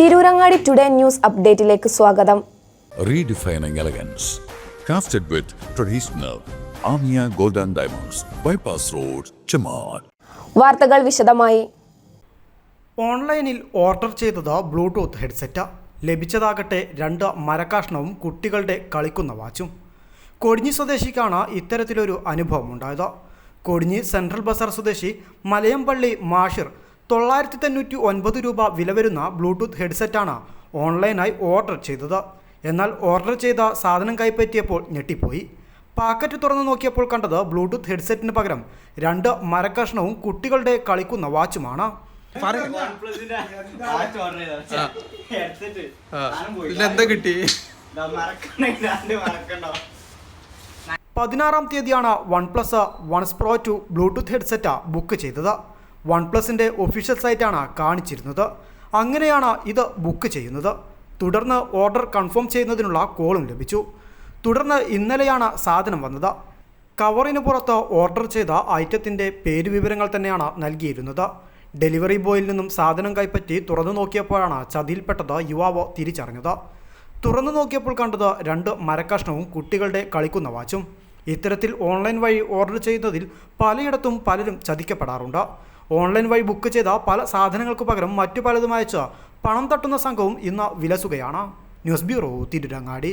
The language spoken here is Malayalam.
തിരൂരങ്ങാടി ടുഡേ ന്യൂസ് അപ്ഡേറ്റിലേക്ക് സ്വാഗതം. Redefining elegance crafted with traditional Amiya golden diamonds bypass road Chamal വാർത്തകൾ വിശദമായി. ഓൺലൈനിൽ ഓർഡർ ചെയ്തത് ബ്ലൂടൂത്ത് ഹെഡ്സെറ്റ് ലഭിച്ചതാകട്ടെ രണ്ട് മരക്കാഷ്ണവും കുട്ടികളുടെ കളിക്കുന്ന വാച്ചും. കൊടിഞ്ഞി സ്വദേശിക്കാണ് ഇത്തരത്തിലൊരു അനുഭവം ഉണ്ടായത്. കൊടിഞ്ഞി സെൻട്രൽ ബസാർ സ്വദേശി മലയംപള്ളി മാഷിർ തൊള്ളായിരത്തി തൊണ്ണൂറ്റി ഒൻപത് രൂപ വില വരുന്ന ബ്ലൂടൂത്ത് ഹെഡ്സെറ്റാണ് ഓൺലൈനായി ഓർഡർ ചെയ്തത്. എന്നാൽ ഓർഡർ ചെയ്ത സാധനം കൈപ്പറ്റിയപ്പോൾ ഞെട്ടിപ്പോയി. പാക്കറ്റ് തുറന്നു നോക്കിയപ്പോൾ കണ്ടത് ബ്ലൂടൂത്ത് ഹെഡ്സെറ്റിന് പകരം രണ്ട് മരക്കഷ്ണവും കുട്ടികളുടെ കളിക്കുന്ന വാച്ചുമാണ് എന്താ കിട്ടി? പതിനാറാം തീയതിയാണ് OnePlus ones pro two bluetooth headset book ചെയ്തത്. വൺ പ്ലസിന്റെ ഒഫീഷ്യൽ സൈറ്റാണ് കാണിച്ചിരുന്നത്. അങ്ങനെയാണ് ഇത് ബുക്ക് ചെയ്യുന്നത്. തുടർന്ന് ഓർഡർ കൺഫേം ചെയ്യുന്നതിനുള്ള കോളും ലഭിച്ചു. തുടർന്ന് ഇന്നലെയാണ് സാധനം വന്നത്. കവറിന് പുറത്ത് ഓർഡർ ചെയ്ത ഐറ്റത്തിന്റെ പേര് വിവരങ്ങൾ തന്നെയാണ് നൽകിയിരുന്നത്. ഡെലിവറി ബോയിൽ നിന്നും സാധനം കൈപ്പറ്റി തുറന്നു നോക്കിയപ്പോഴാണ് ചതിയിൽപ്പെട്ടത് യുവാവ് തിരിച്ചറിഞ്ഞത്. തുറന്നു നോക്കിയപ്പോൾ കണ്ടത് രണ്ട് മരക്കഷ്ണവും കുട്ടികളുടെ കളിക്കുന്ന വാച്ചും. ഇത്തരത്തിൽ ഓൺലൈൻ വഴി ഓർഡർ ചെയ്യുന്നതിൽ പലയിടത്തും പലരും ചതിക്കപ്പെടാറുണ്ട്. ഓൺലൈൻ വഴി ബുക്ക് ചെയ്ത പല സാധനങ്ങൾക്ക് പകരം മറ്റു പലതും അയച്ച പണം തട്ടുന്ന സംഘവും ഇന്ന് വിലസുകയാണ്. News bureau Tirurangadi.